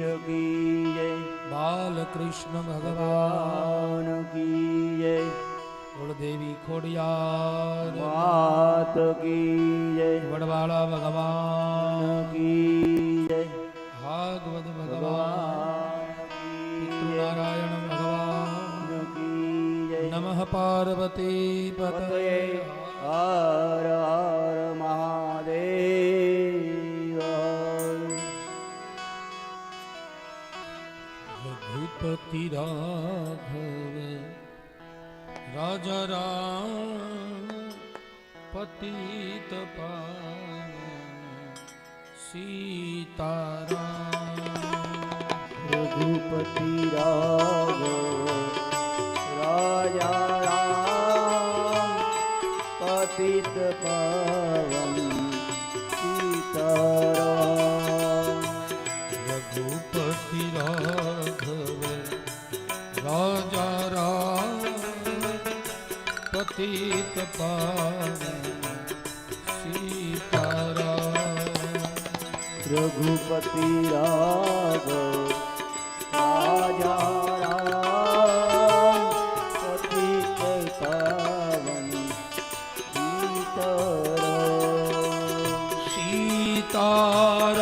કી જય બાલકૃષ્ણ ભગવાન. કી જય કુળદેવી ખોડિયાર. માત કી જય વડવાળા ભગવાન. કી જય ભાગવત ભગવાન. ભગવાન કી જય નારાયણ ભગવાન. કી જય નમઃ પાર્વતી પતયે. હર રઘુપતિ રાઘવ રાજા રામ પતિત પાવન સીતારામ રઘુપતિ રાઘવ રાજા રામ પતિત પાવન રાજા રામ પતિત પાવન સીતારામ રઘુપતિ રાઘવ રાજા રામ પતિત પાવન સીતારામ સીતારામ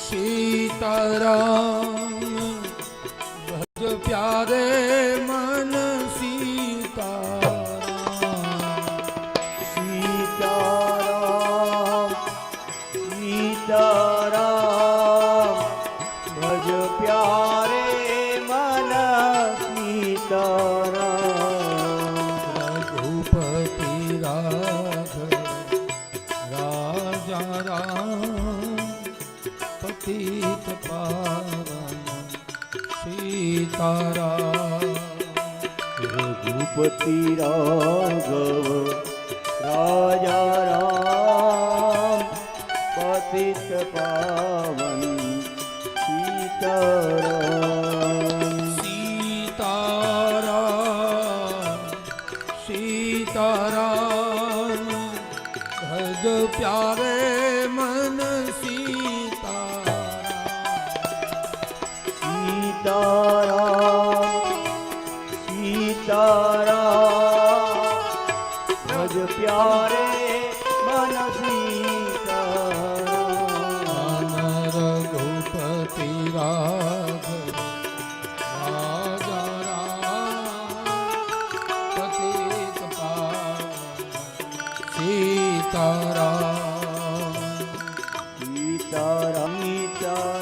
સીતારામ પ્યારે મન સીતારામ સીતારામ સીતારામ ભજ પ્યારે મન સીતારામ રઘુપતિ રાઘવ રાજા રામ પતિત પાવન સીતારામ રઘુપતિ રાઘવ રાજા રામ પતિત પાવન સીતારામ સીતારા સીતારામ ભજ પ્યારે સીતારામ ભજ પ્યારે મન સીતારામ રઘુપતિ રાઘવ રાજા રામ પાવન સીતારામ. સીતારામ સીતારામ.